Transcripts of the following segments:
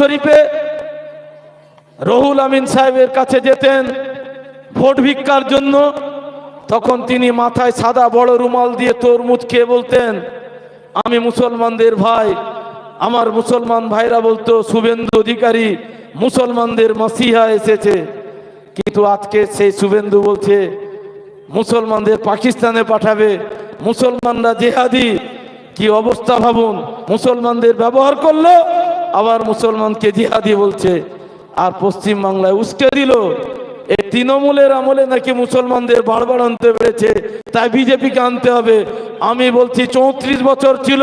শরীফে রহুল আমিন সাহেবের কাছে যেতেন ভোট ভিক্ষার জন্য। তখন তিনি মাথায় সাদা বড় রুমাল দিয়ে তরমুজ খেয়ে বলতেন, আমি মুসলমানদের ভাই, আমার মুসলমান ভাইরা বলতো, শুভেন্দু অধিকারী মুসলমানদের মসিহা এসেছে। কিন্তু আজকে সেই শুভেন্দু বলছে, মুসলমানদের পাকিস্তানে পাঠাবে, মুসলমানরা জেহাদি, কি অবস্থা ভাবুন? মুসলমানদের ব্যবহার করল আবার মুসলমানকে জিহাদি বলছে, আর পশ্চিম বাংলায় উস্কে দিল। এই তৃণমূলের আমলে নাকি মুসলমানদের বাড়বাড় আনতে পেরেছে, তাই বিজেপিকে আনতে হবে। আমি বলছি, চৌত্রিশ বছর ছিল,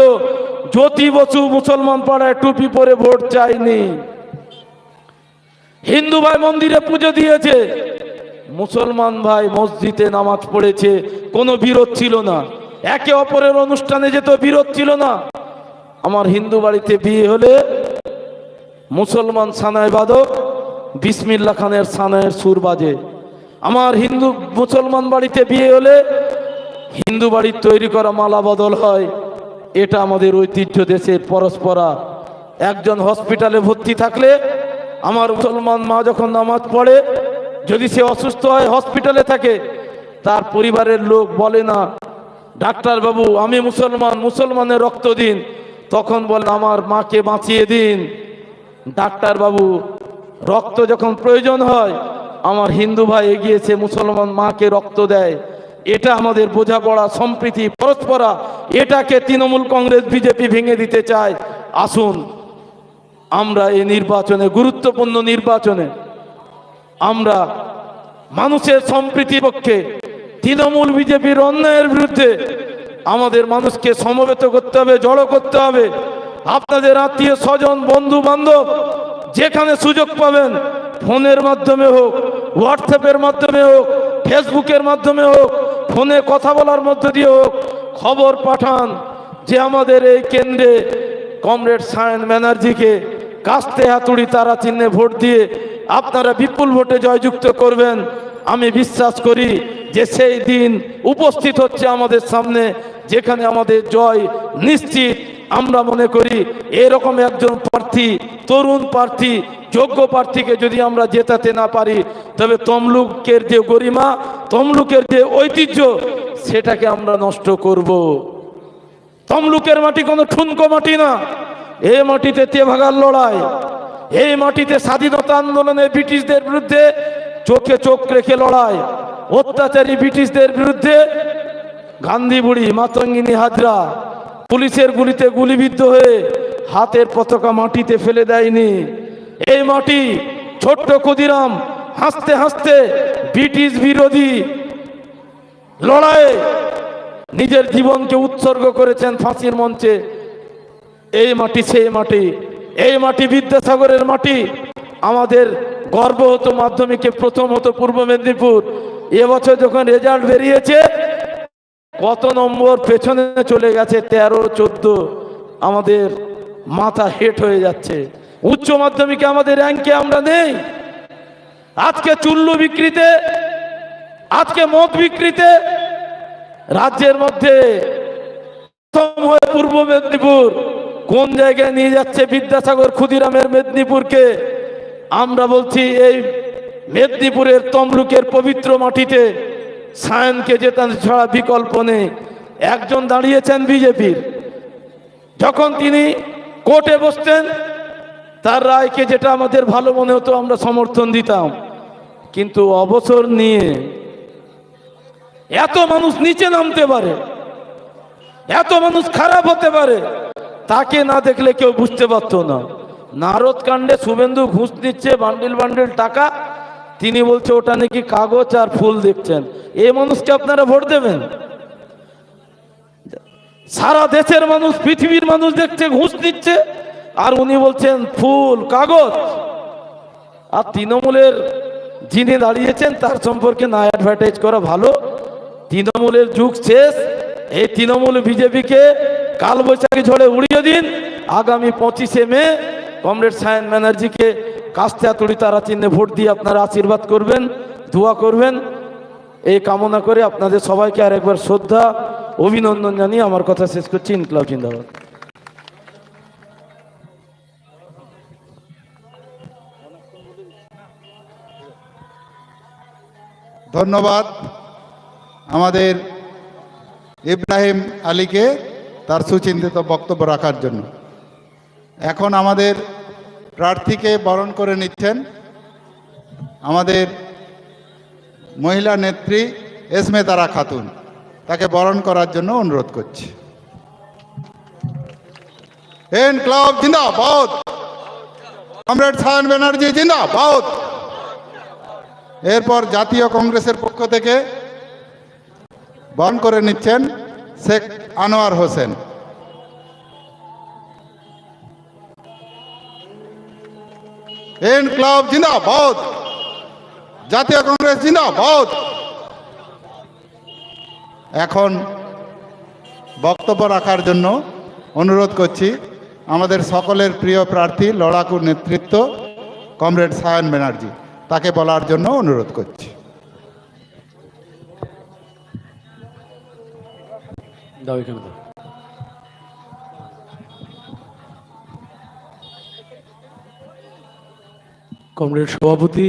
জ্যোতি বসু মুসলমান পাড়ায় টুপি পরে ভোট চাইনি হিন্দু ভাই মন্দিরে পুজো দিয়েছে। মুসলমান ভাই মসজিদে নামাজ পড়েছে, কোনো বিরোধ ছিল না। একে অপরের অনুষ্ঠানে যেত বিরোধ ছিল না। আমার হিন্দু বাড়িতে বিয়ে হলে মুসলমান সানায় বাদক বিসমিল্লা খানের সানায়ের সুর বাজে। আমার হিন্দু মুসলমান বাড়িতে বিয়ে হলে হিন্দু বাড়ির তৈরি করা মালা বদল হয়। এটা আমাদের ঐতিহ্য দেশের পরস্পরা। একজন হসপিটালে ভর্তি থাকলে আমার মুসলমান মা যখন নামাজ পড়ে, যদি সে অসুস্থ হয় হসপিটালে থাকে, তার পরিবারের লোক বলে না ডাক্তার বাবু আমি মুসলমান, মুসলমানের রক্ত দিন। তখন বলে, আমার মাকে বাঁচিয়ে দিন। ডাক্তার বাবু রক্ত যখন প্রয়োজন হয়, আমার হিন্দু ভাই এগিয়েছে, মুসলমান মাকে রক্ত দেয়। এটা আমাদের বোঝাপড়া, সম্প্রীতি, পরস্পরা, এটাকে তৃণমূল কংগ্রেস, বিজেপি ভেঙে দিতে চায়। আসুন, আমরা এই নির্বাচনে, গুরুত্বপূর্ণ নির্বাচনে, আমরা মানুষের সম্প্রীতির পক্ষে, তৃণমূল বিজেপির অন্যায়ের বিরুদ্ধে আমাদের মানুষকে সমবেত করতে হবে, জড়ো করতে হবে। আপনাদের আত্মীয় স্বজন বন্ধু বান্ধব যেখানে সুযোগ পাবেন, ফোনের মাধ্যমে হোক, হোয়াটসঅ্যাপের মাধ্যমে হোক, ফেসবুকের মাধ্যমে হোক, ফোনে কথা বলার মধ্য দিয়ে হোক, খবর পাঠান যে আমাদের এই কেন্দ্রে কমরেড সায়ন ব্যানার্জিকে কাস্তে হাতুড়ি তারা চিহ্নে ভোট দিয়ে আপনারা বিপুল ভোটে জয়যুক্ত করবেন। আমি বিশ্বাস করি যে সেই দিন উপস্থিত হচ্ছে আমাদের সামনে, যেখানে আমাদের জয় নিশ্চিত আমরা মনে করি এরকম একজন প্রার্থী, তরুণ প্রার্থী, যোগ্য প্রার্থীকে যদি আমরা জেতাতে না পারি, তবে তমলুকের যে গরিমা, তমলুকের যে ঐতিহ্য, সেটাকে আমরা নষ্ট করব। তমলুকের মাটি কোনো ঠুনকো মাটি না এই মাটিতে তেভাগার লড়াই এই মাটিতে স্বাধীনতা আন্দোলনে ব্রিটিশদের বিরুদ্ধে চোখে চোখ রেখে লড়াই, অত্যাচারী ব্রিটিশদের বিরুদ্ধে গান্ধী বুড়ি, মাতঙ্গিনী হাজরা পুলিশের গুলিতে গুলিবিদ্ধ হয়ে হাতের পতাকা মাটিতে ফেলে দেয়নি। এই মাটি ছোট্ট ক্ষুদিরাম হাসতে হাসতে ব্রিটিশ বিরোধী লড়াইয়ে নিজের জীবনকে উৎসর্গ করেছেন ফাঁসির মঞ্চে। এই মাটি সেই মাটি। এই মাটি বিদ্যাসাগরের মাটি। আমাদের গর্ব হতো মাধ্যমিকে প্রথম হতো পূর্ব মেদিনীপুর। এবছর যখন রেজাল্ট বেরিয়েছে কত নম্বর পেছনে চলে গেছে তেরো, চোদ্দ। আমাদের মাথা হেট হয়ে যাচ্ছে। উচ্চ মাধ্যমিকে আমাদের র্যাঙ্কে আমরা নেই। আজকে চুল্লু বিক্রিতে, আজকে মদ বিক্রিতে রাজ্যের মধ্যে পূর্ব মেদিনীপুর। কোন জায়গায় নিয়ে যাচ্ছে বিদ্যাসাগর ক্ষুদিরামের মেদিনীপুরকে? আমরা বলছি এই মেদিনীপুরের তমলুকের পবিত্র মাটিতে। সায়নকে জেতানো ছাড়া বিকল্প নেই। একজন দাঁড়িয়েছেন বিজেপির। যখন তিনি কোর্টে বসতেন, তার রায়কে যেটা আমাদের ভালো মনে হতো, আমরা সমর্থন দিতাম। কিন্তু অবসর নিয়ে এত মানুষ নিচে নামতে পারে, এত মানুষ খারাপ হতে পারে, তাকে না দেখলে কেউ বুঝতে পারতো না। নারদ কাণ্ডে শুভেন্দু ঘুষ নিচ্ছে বান্ডিল বান্ডিল টাকা। তিনি বলছে, ওটা নাকি কাগজ আর ফুল দেখছেন। এই মানুষকে আপনারা ভোট দেবেন? সারা দেশের মানুষ, পৃথিবীর মানুষ দেখছে, ঘুষ দিচ্ছে আর উনি বলছেন, ফুল, কাগজ। আর তৃণমূলের যিনি দাঁড়িয়েছেন, তার সম্পর্কে না অ্যাডভার্টাইজ করা ভালো। তৃণমূলের যুগ শেষ। এই তৃণমূল বিজেপিকে কালবৈশাখী ঝড়ে উড়িয়ে দিন। আগামী পঁচিশে মে, কমরেড সায়ন ব্যানার্জিকে কাস্তে আতুড়ি তারা চিহ্নে ভোট দিয়ে আপনারা আশীর্বাদ করবেন, দোয়া করবেন। এই কামনা করে আপনাদের সবাইকে আর একবার শ্রদ্ধা, অভিনন্দন জানিয়ে আমার কথা শেষ করছি। ইনকলাব জিন্দাবাদ। ধন্যবাদ আমাদের ইব্রাহিম আলীকে তার সুচিন্তিত বক্তব্য রাখার জন্য। এখন আমাদের প্রার্থীকে বরণ করে নিচ্ছেন আমাদের মহিলা নেত্রী এসমেতারা খাতুন। তাকে বরণ করার জন্য অনুরোধ করছি। এন ক্লাব, জিন্দাবাদ। কমরেড সায়ন ব্যানার্জি, জিন্দাবাদ। এরপর জাতীয় কংগ্রেসের পক্ষ থেকে বরণ করে নিচ্ছেন শেখ আনোয়ার হোসেন। এন ক্লাব জিন্দা জিন্দাবাদ। জাতীয় কংগ্রেস জিন্দাবাদ। এখন বক্তব্য রাখার জন্য অনুরোধ করছি, আমাদের সকলের প্রিয় প্রার্থী লড়াকু নেতৃত্ব কমরেড সায়ন ব্যানার্জি, তাকে বলার জন্য অনুরোধ করছি। কমরেড সভাপতি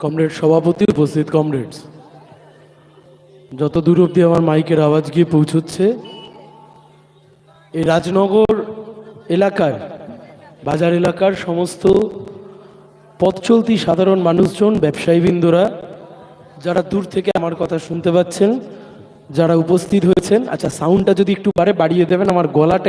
কমরেড সভাপতি উপস্থিত কমরেডস যত দূর অবধি আমার মাইকের আওয়াজ গিয়ে পৌঁছচ্ছে, এই রাজনগর এলাকার বাজার এলাকার সমস্ত পথ চলতি সাধারণ মানুষজন ব্যবসায়ীবৃন্দরা যারা দূর থেকে আমার কথা শুনতে পাচ্ছেন, যারা উপস্থিত হয়েছেন আচ্ছা সাউন্ডটা যদি একটু পারে বাড়িয়ে দেবেন, আমার গলাটা